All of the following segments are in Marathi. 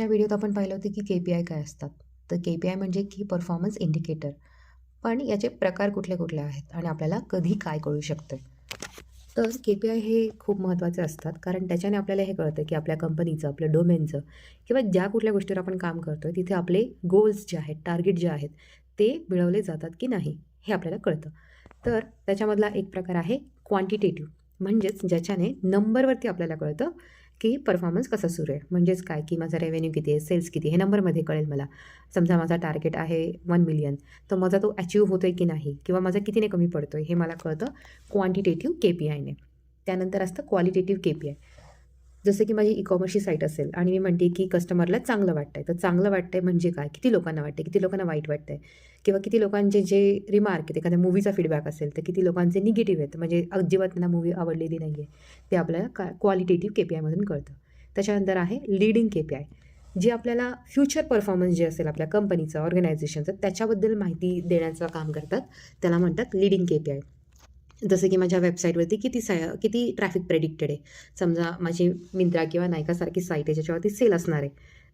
मागच्या व्हिडिओत आपण पाहिलं होतं की के पी आय काय असतात. तर के पी आय म्हणजे की परफॉर्मन्स इंडिकेटर पण याचे प्रकार कुठले कुठले आहेत आणि आपल्याला कधी काय कळू शकतं? तर के पी आय हे खूप महत्त्वाचे असतात. कारण त्याच्याने आपल्याला हे कळतं की आपल्या कंपनीचं आपल्या डोमेनचं किंवा ज्या कुठल्या गोष्टीवर आपण काम करतो आहे तिथे आपले गोल्स जे आहेत टार्गेट जे आहेत ते मिळवले जातात की नाही हे आपल्याला कळतं. तर त्याच्यामधला एक प्रकार आहे क्वांटिटेटिव्ह म्हणजेच ज्याच्याने नंबरवरती आपल्याला कळतं की परफॉर्मन्स कसा सुरू आहे. म्हणजेच काय? की माझा रेव्हेन्यू किती आहे? सेल्स किती हे नंबरमध्ये कळेल मला. समजा माझा टार्गेट आहे वन मिलियन तर माझा तो अचीव होतो आहे की नाही? किंवा माझा कितीने कमी पडतो आहे हे मला कळतं क्वांटिटेटिव्ह के पी आयने त्यानंतर असतं क्वालिटेटिव्ह के पी आय जसं की माझी ई कॉमर्सची साईट असेल आणि मी म्हणते की कस्टमरला चांगलं वाटतंय. तर चांगलं वाटतंय म्हणजे काय? किती लोकांना वाटते किती लोकांना वाईट वाटतंय? किंवा किती लोकांचे जे रिमार्क आहेत एखाद्या मूवीचा फीडबॅक असेल तर किती लोकांचे निगेटिव्ह आहेत? म्हणजे अजिबात त्यांना मूवी आवडलेली नाही आहे ते आपल्याला का क्वालिटेटिव्ह के पी आयमधून कळतं. त्याच्यानंतर आहे लीडिंग के पी आय जे आपल्याला फ्युचर परफॉर्मन्स जे असेल आपल्या कंपनीचं ऑर्गनायझेशनचं त्याच्याबद्दल माहिती देण्याचं काम करतात. त्याला म्हणतात लीडिंग के पी आय जसं की माझ्या वेबसाईटवरती किती साय किती ट्रॅफिक प्रेडिक्टेड आहे. समजा माझी मिंत्रा किंवा नायकासारखी साईट आहे ज्याच्यावरती सेल असणार आहे.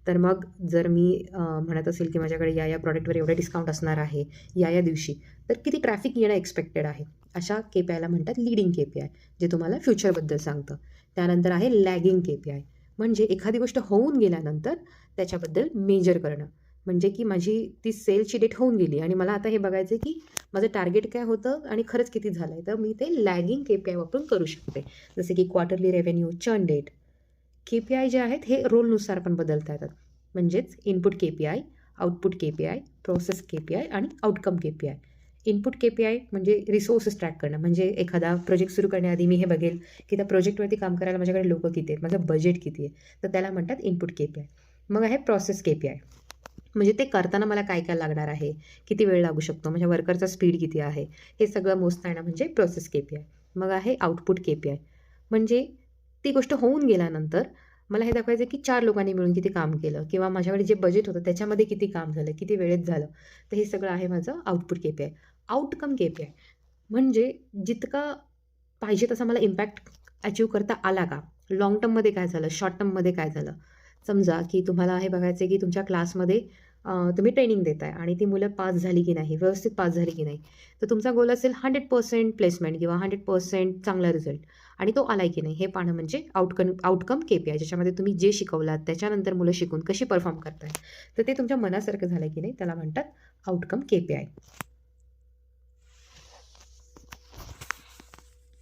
तर मग जर मी म्हणत असेल की माझ्याकडे या या प्रॉडक्टवर एवढं डिस्काउंट असणार आहे या या दिवशी तर किती ट्रॅफिक येणं एक्सपेक्टेड आहे? अशा के पी आयला म्हणतात लिडिंग के पी आय जे तुम्हाला फ्युचरबद्दल सांगतं. त्यानंतर आहे लॅगिंग के पी आय म्हणजे एखादी गोष्ट होऊन गेल्यानंतर त्याच्याबद्दल मेजर करणं. म्हणजे की माझी ती सेलची डेट होऊन गेली. आणि मला आता हे बघायचं आहे की माझं टार्गेट काय होतं आणि खरंच किती झालं आहे तर मी ते लॅगिंग के पी आय वापरून करू शकते. जसे की quarterly revenue churn date K P I जे आहेत हे रोलनुसार पण बदलता येतात. म्हणजेच input K P I output K P I process K P I आणि outcome K P I input K P I म्हणजे रिसोर्सेस ट्रॅक करणं. म्हणजे एखादा प्रोजेक्ट सुरू करण्याआधी मी हे बघेल की त्या प्रोजेक्टवरती काम करायला माझ्याकडे लोकं किती आहेत? माझं बजेट किती आहे? तर त्याला म्हणतात इनपुट के पी आय मग आहे प्रोसेस के पी आय म्हणजे ते करताना मला काय काय लागणार आहे? किती वेळ लागू शकतो? माझ्या वर्करचा स्पीड किती आहे? हे सगळं मोजता येणं म्हणजे प्रोसेस के पी आय मग आहे आउटपुट के पी आय म्हणजे ती गोष्ट होऊन गेल्यानंतर मला हे दाखवायचं की चार लोकांनी मिळून किती काम केलं किंवा माझ्याकडे जे बजेट होतं त्याच्यामध्ये किती काम झालं किती वेळेत झालं. तर हे सगळं आहे माझं output K P I outcome K P I म्हणजे जितका पाहिजे तसा मला इम्पॅक्ट अचीव करता आला का? लाँग टर्ममध्ये काय झालं? शॉर्ट टर्ममध्ये काय झालं? समजा की तुम्हाला हे बघायचं आहे की तुमच्या क्लासमध्ये तुम्ही ट्रेनिंग देताय आणि ती मुलं पास झाली की नाही व्यवस्थित पास झाली की नाही तर तुमचा गोल असेल हंड्रेड पर्सेंट प्लेसमेंट किंवा हंड्रेड पर्सेंट चांगला रिझल्ट आणि तो आलाय की नाही हे पाहणं म्हणजे outcome outcome K P I ज्याच्यामध्ये तुम्ही जे शिकवलात त्याच्यानंतर मुलं शिकून कशी परफॉर्म करताय तर ते तुमच्या मनासारखं झालं की नाही त्याला म्हणतात आउटकम के पी आय